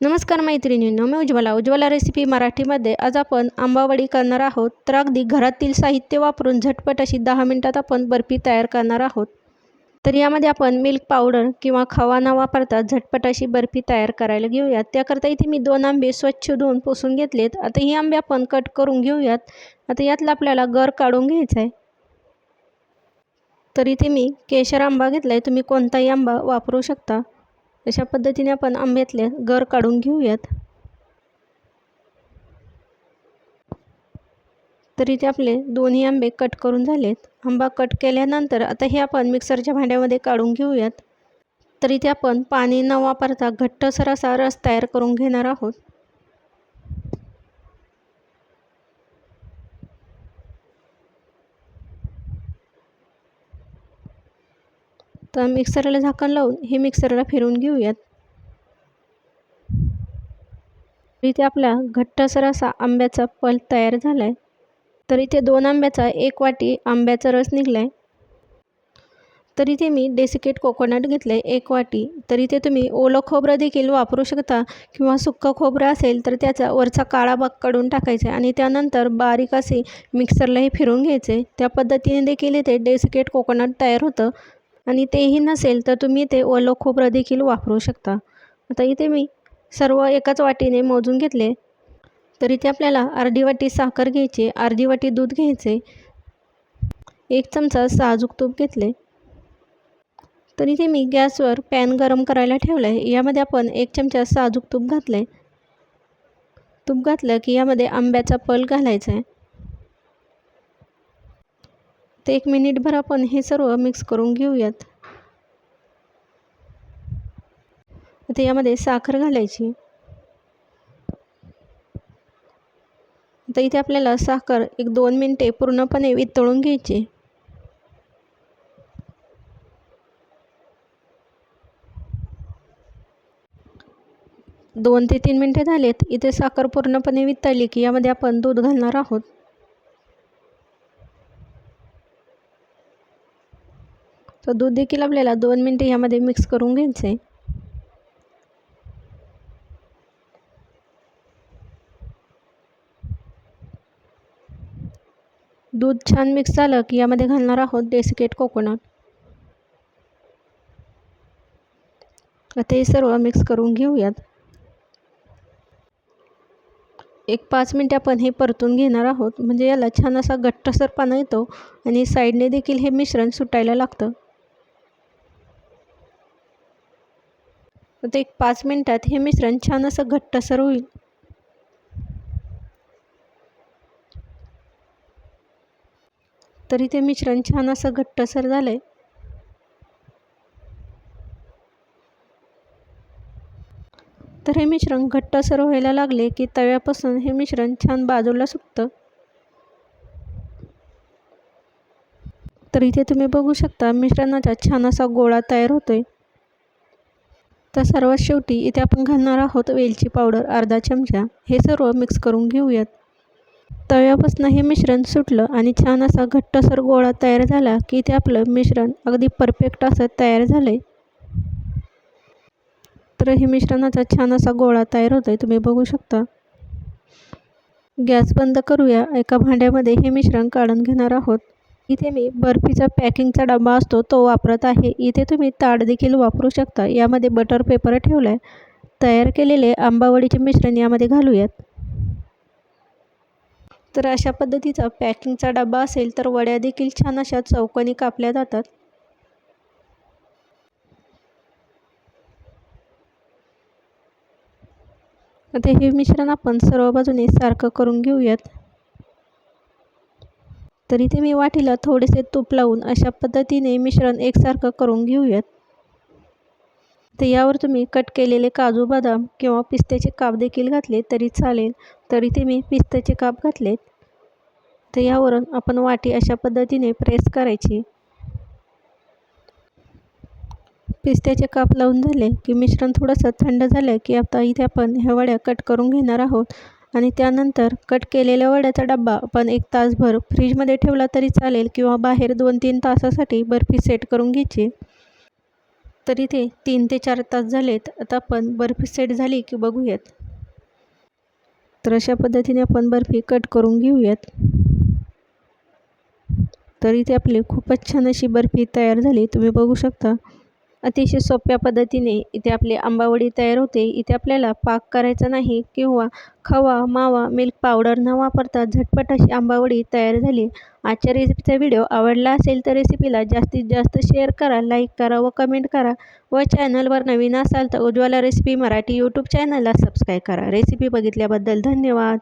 नमस्कार मैत्रिणींनो मी उज्ज्वला. उज्ज्वला रेसिपी मराठीमध्ये आज आपण आंबावडी करणार आहोत. तर अगदी घरातील साहित्य वापरून झटपट अशी दहा मिनटात आपण बर्फी तयार करणार आहोत. तर यामध्ये आपण मिल्क पावडर किंवा खवा न वापरता झटपट अशी बर्फी तयार करायला घेऊयात. त्याकरता इथे मी दोन आंबे स्वच्छ धुवून पुसून घेतलेत. आता ही आंबे आपण कट करून घेऊयात. आता यातला आपल्याला गर काढून घ्यायचा आहे तर इथे मी केशर आंबा घेतला आहे तुम्ही कोणताही आंबा वापरू शकता. अशा पद्धतीने आपण आंब्यातले गर काढून घेऊयात. तर इथे आपले दोन्ही आंबे कट करून झालेत. आंबा कट केल्यानंतर आता हे आपण मिक्सरच्या भांड्यामध्ये काढून घेऊयात. तर इथे आपण पाणी न वापरता घट्टसर असा रस तयार करून घेणार आहोत. तर मिक्सरला झाकण लावून हे मिक्सरला फिरवून घेऊयात. इथे आपला घट्टसर असा आंब्याचा पल तयार झाला आहे तर इथे दोन आंब्याचा एक वाटी आंब्याचा रस निघला आहे तर इथे मी डेसिकेट कोकोनट घेतलं आहे एक वाटी. तर इथे तुम्ही ओलं खोबरं देखील वापरू शकता किंवा सुक्कं खोबरं असेल तर त्याचा वरचा काळा भाग काढून टाकायचा आहे आणि त्यानंतर बारीक असे मिक्सरलाही फिरून घ्यायचे. त्या पद्धतीने देखील इथे डेसिकेट कोकोनट तयार होतं. आणि तेही नसेल तर तुम्ही ते ओलं खोबरं देखील वापरू शकता. आता इथे मी सर्व एकाच वाटीने मोजून घेतले. तर इथे आपल्याला अर्धी वाटी साखर घ्यायची अर्धी वाटी दूध घ्यायचे एक चमचा साजूक तूप घेतले. तर इथे मी गॅसवर पॅन गरम करायला ठेवलं आहे यामध्ये आपण एक चमचा साजूक तूप घातलं आहे तूप घातलं की यामध्ये आंब्याचा पल घालायचा आहे. एक मिनिटभर आपण हे सर्व मिक्स करून घेऊयात. आता यामध्ये साखर घालायची. आता इथे आपल्याला साखर एक दोन मिनटे पूर्णपणे वितळून घ्यायची. दोन ते तीन मिनटे झालेत. इथे साखर पूर्णपणे वितळली की यामध्ये आपण दूध घालणार आहोत. तर दूध देखील आपल्याला दोन मिनटे यामध्ये मिक्स करून घ्यायचं. आहे दूध छान मिक्स झालं की यामध्ये घालणार आहोत डेसिकेट कोकोनट आता हे सर्व मिक्स करून घेऊयात. एक पाच मिनटे आपण हे परतून घेणार आहोत. म्हणजे याला छान असा घट्टसरपणा येतो आणि साईडने देखील हे मिश्रण सुटायला लागतं. आता एक पाच मिनटात हे मिश्रण छान असं घट्टसर होईल तरी ते मिश्रण छान असं घट्टसर झालं आहे तर हे मिश्रण घट्टसर व्हायला लागले की तव्यापासून हे मिश्रण छान बाजूला सुटतं तर इथे तुम्ही बघू शकता मिश्रणाचा छान असा गोळा तयार होतोय. तर सर्वात शेवटी इथे आपण घालणार आहोत वेलची पावडर अर्धा चमचा. हे सर्व मिक्स करून घेऊयात. तव्यापासून हे मिश्रण सुटलं आणि छान असा घट्टसर गोळा तयार झाला की इथे आपलं मिश्रण अगदी परफेक्ट असं तयार झालं आहे तर हे मिश्रणाचा छान असा गोळा तयार होतो आहे तुम्ही बघू शकता. गॅस बंद करूया. एका भांड्यामध्ये हे मिश्रण काढून घेणार आहोत. इथे मी बर्फीचा पॅकिंगचा डबा असतो तो वापरत आहे. इथे तुम्ही ताट देखील वापरू शकता. यामध्ये बटर पेपर ठेवला आहे तयार केलेले आंबावडीचे मिश्रण यामध्ये घालूयात. तर अशा पद्धतीचा पॅकिंगचा डबा असेल तर वड्या देखील छान अशा चौकोनी कापल्या जातात. आता हे मिश्रण आपण सर्व बाजूने सारखं करून घेऊयात. तर इथे मी वाटीला थोडेसे तूप लावून अशा पद्धतीने मिश्रण एकसारखं करून घेऊयात. तर यावर तुम्ही कट केलेले काजू बदाम किंवा पिस्त्याचे काप देखील घातले तरी चालेल तर इथे मी पिस्त्याचे काप घातलेत. तर यावरून आपण वाटी अशा पद्धतीने प्रेस करायची. पिस्त्याचे काप लावून झाले की मिश्रण थोडंसं थंड झालं की आता इथे आपण ह्या वड्या कट करून घेणार आहोत. आणि त्यानंतर कट केलेल्या वड्याचा डब्बा आपण एक तासभर फ्रीजमध्ये ठेवला तरी चालेल किंवा बाहेर दोन तीन तासासाठी बर्फी सेट करून घ्यायची. तर इथे तीन ते चार तास झालेत. आता आपण बर्फी सेट झाली की बघूयात. तर अशा पद्धतीने आपण बर्फी कट करून घेऊयात. तर इथे आपली खूपच छान अशी बर्फी तयार झाली. तुम्ही बघू शकता. अतिशय सोप्या पद्धतीने इथे आपली आंबावडी तयार होते. इथे आपल्याला पाक करायचा नाही किंवा खवा मावा मिल्क पावडर न वापरता झटपट अशी आंबावडी तयार झाली. आजच्या रेसिपीचा व्हिडिओ आवडला असेल तर रेसिपीला जास्तीत जास्त शेअर करा लाईक करा व कमेंट करा व चॅनलवर नवीन असाल तर उज्ज्वला रेसिपी मराठी यूट्यूब चॅनलला सबस्क्राईब करा. रेसिपी बघितल्याबद्दल धन्यवाद.